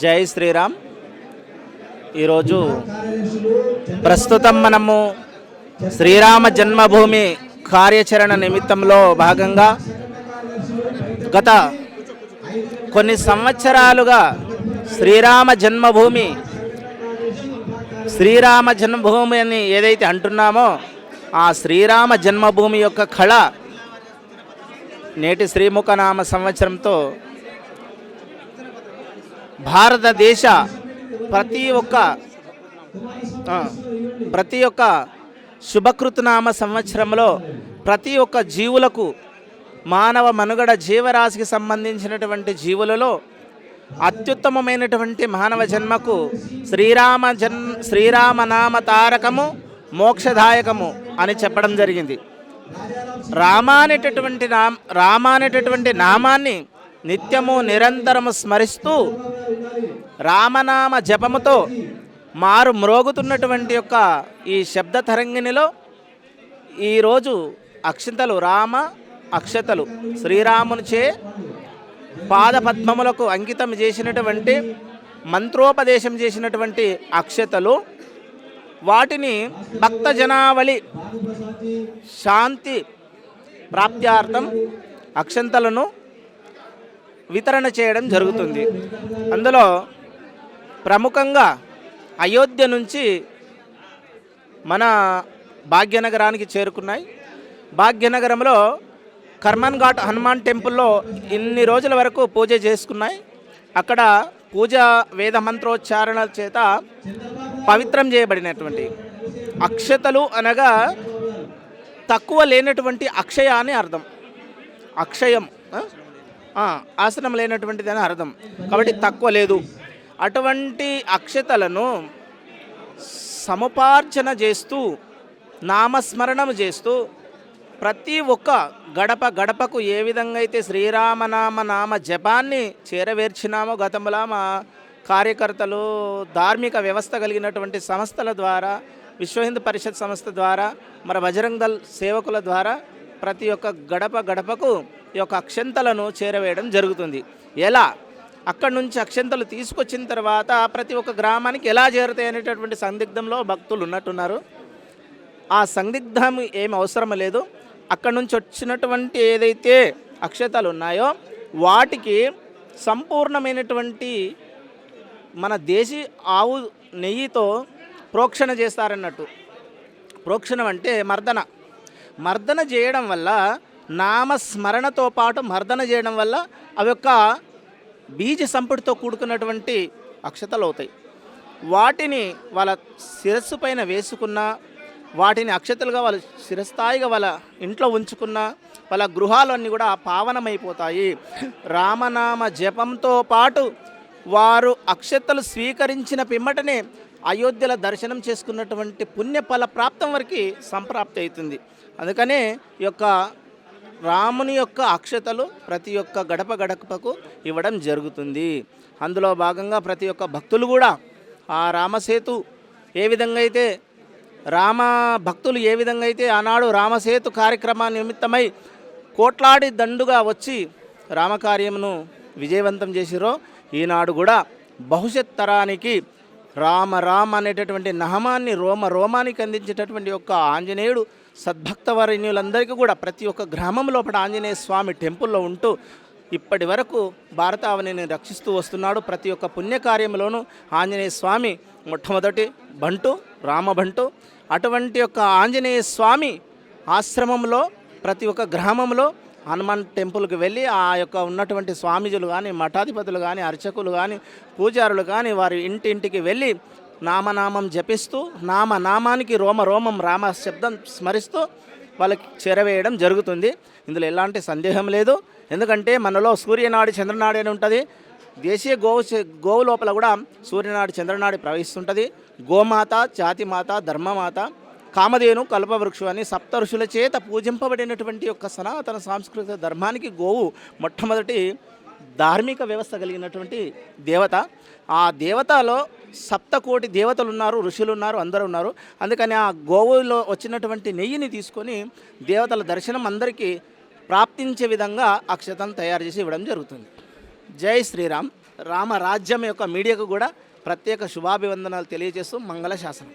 జై శ్రీరామ్. ఈరోజు ప్రస్తుతం మనము శ్రీరామ జన్మభూమి కార్యాచరణ నిమిత్తంలో భాగంగా గత కొన్ని సంవత్సరాలుగా శ్రీరామ జన్మభూమి శ్రీరామ జన్మభూమి అని ఏదైతే అంటున్నామో ఆ శ్రీరామ జన్మభూమి యొక్క కళ నేటి శ్రీముఖనామ సంవత్సరంతో భారతదేశ ప్రతి ఒక్క ప్రతి ఒక్క శుభకృతనామ సంవత్సరంలో ప్రతి ఒక్క జీవులకు మానవ మనుగడ జీవరాశికి సంబంధించినటువంటి జీవులలో అత్యుత్తమమైనటువంటి మానవ జన్మకు శ్రీరామ జన్ శ్రీరామనామ తారకము మోక్షదాయకము అని చెప్పడం జరిగింది. రామ అనేటటువంటి నామ రామ అనేటటువంటి నామాన్ని నిత్యము నిరంతరము స్మరిస్తూ రామనామ జపముతో మారు మ్రోగుతున్నటువంటి యొక్క ఈ శబ్ద తరంగిణిలో ఈరోజు అక్షంతలు రామ అక్షతలు శ్రీరామునిచే పాదపద్మములకు అంకితం చేసినటువంటి మంత్రోపదేశం చేసినటువంటి అక్షతలు. వాటిని భక్త జనావళి శాంతి ప్రాప్త్యార్థం అక్షంతలను వితరణ చేయడం జరుగుతుంది. అందులో ప్రముఖంగా అయోధ్య నుంచి మన భాగ్యనగరానికి చేరుకున్నాయి. భాగ్యనగరంలో కర్మన్ ఘాట్ హనుమాన్ టెంపుల్లో ఇన్ని రోజుల వరకు పూజ చేసుకున్నాయి. అక్కడ పూజ వేద మంత్రోచ్చారణ చేత పవిత్రం చేయబడినటువంటి అక్షతలు అనగా తక్కువ లేనటువంటి అక్షయ అని అర్థం. అక్షయం ఆసనం లేనటువంటిది అని అర్థం. కాబట్టి తక్కువ లేదు. అటువంటి అక్షతలను సముపార్జన చేస్తూ నామస్మరణం చేస్తూ ప్రతి ఒక్క గడప గడపకు ఏ విధంగా అయితే శ్రీరామనామ నామ జపాన్ని చేరవేర్చినామో గతంలో మా కార్యకర్తలు ధార్మిక వ్యవస్థ కలిగినటువంటి సంస్థల ద్వారా విశ్వ హిందూ పరిషత్ సంస్థ ద్వారా మన బజరంగ్ దళ్ సేవకుల ద్వారా ప్రతి ఒక్క గడప గడపకు ఈ యొక్క అక్షంతలను చేరవేయడం జరుగుతుంది. ఎలా? అక్కడి నుంచి అక్షంతలు తీసుకొచ్చిన తర్వాత ప్రతి ఒక్క గ్రామానికి ఎలా చేరుతాయి అనేటటువంటి సందిగ్ధంలో భక్తులు ఉన్నట్టున్నారు. ఆ సందిగ్ధం ఏం అవసరం లేదు. అక్కడ నుంచి వచ్చినటువంటి ఏదైతే అక్షతలు ఉన్నాయో వాటికి సంపూర్ణమైనటువంటి మన దేశీ ఆవు నెయ్యితో ప్రోక్షణ చేస్తారన్నట్టు. ప్రోక్షణం అంటే మర్దన. మర్దన చేయడం వల్ల నామస్మరణతో పాటు మర్దన చేయడం వల్ల అవి యొక్క బీజ సంపుటితో కూడుకున్నటువంటి అక్షతలు అవుతాయి. వాటిని వాళ్ళ శిరస్సు పైన వేసుకున్న వాటిని అక్షతలుగా వాళ్ళ శిరస్థాయిగా వాళ్ళ ఇంట్లో ఉంచుకున్న వాళ్ళ గృహాలన్నీ కూడా పావనమైపోతాయి. రామనామ జపంతో పాటు వారు అక్షతలు స్వీకరించిన పిమ్మటనే అయోధ్యల దర్శనం చేసుకున్నటువంటి పుణ్యఫల ప్రాప్తం వరకు సంప్రాప్తి అవుతుంది. అందుకనే ఈ యొక్క రాముని యొక్క అక్షతలు ప్రతి ఒక్క గడప గడపకు ఇవ్వడం జరుగుతుంది. అందులో భాగంగా ప్రతి ఒక్క భక్తులు కూడా ఆ రామసేతు ఏ విధంగా అయితే రామ భక్తులు ఏ విధంగా అయితే ఆనాడు రామసేతు కార్యక్రమా నిమిత్తమై కోట్లాడి దండుగా వచ్చి రామకార్యమును విజయవంతం చేసిరో ఈనాడు కూడా భవిష్యత్ తరానికి రామ రామ అనేటటువంటి నహమాన్ని రోమ రోమానికి అందించేటటువంటి యొక్క ఆంజనేయుడు సద్భక్తవరణ్యులందరికీ కూడా ప్రతి ఒక్క గ్రామం లోపల ఆంజనేయ స్వామి టెంపుల్లో ఉంటూ ఇప్పటి వరకు భారతావనిని రక్షిస్తూ వస్తున్నాడు. ప్రతి ఒక్క పుణ్యకార్యంలోనూ ఆంజనేయ స్వామి మొట్టమొదటి బంటు రామబంటు అటువంటి యొక్క ఆంజనేయ స్వామి ఆశ్రమంలో ప్రతి ఒక్క గ్రామంలో హనుమాన్ టెంపుల్కి వెళ్ళి ఆ యొక్క ఉన్నటువంటి స్వామీజులు కానీ మఠాధిపతులు కానీ అర్చకులు కానీ పూజారులు కానీ వారి ఇంటింటికి వెళ్ళి నామనామం జపిస్తూ నామ నామానికి రోమ రోమం రామ శబ్దం స్మరిస్తూ వాళ్ళకి చేరవేయడం జరుగుతుంది. ఇందులో ఎలాంటి సందేహం లేదు. ఎందుకంటే మనలో సూర్యనాడి చంద్రనాడి అని ఉంటుంది. దేశీయ గోవు గోవు లోపల కూడా సూర్యనాడి చంద్రనాడి ప్రవహిస్తుంటుంది. గోమాత జాతిమాత ధర్మమాత కామధేను కల్పవృక్షం అని సప్తఋషుల చేత పూజింపబడినటువంటి యొక్క సనాతన సాంస్కృతిక ధర్మానికి గోవు మొట్టమొదటి ధార్మిక వ్యవస్థ కలిగినటువంటి దేవత. ఆ దేవతలో సప్తకోటి దేవతలు ఉన్నారు ఋషులు ఉన్నారు అందరూ ఉన్నారు అందుకని ఆ గోవులో వచ్చినటువంటి నెయ్యిని తీసుకొని దేవతల దర్శనం అందరికీ ప్రాప్తించే విధంగా అక్షతను తయారు చేసి ఇవ్వడం జరుగుతుంది. జై శ్రీరామ్. రామరాజ్యం యొక్క మీడియాకు కూడా ప్రత్యేక శుభాభివందనాలు తెలియజేస్తూ మంగళ శాసనం.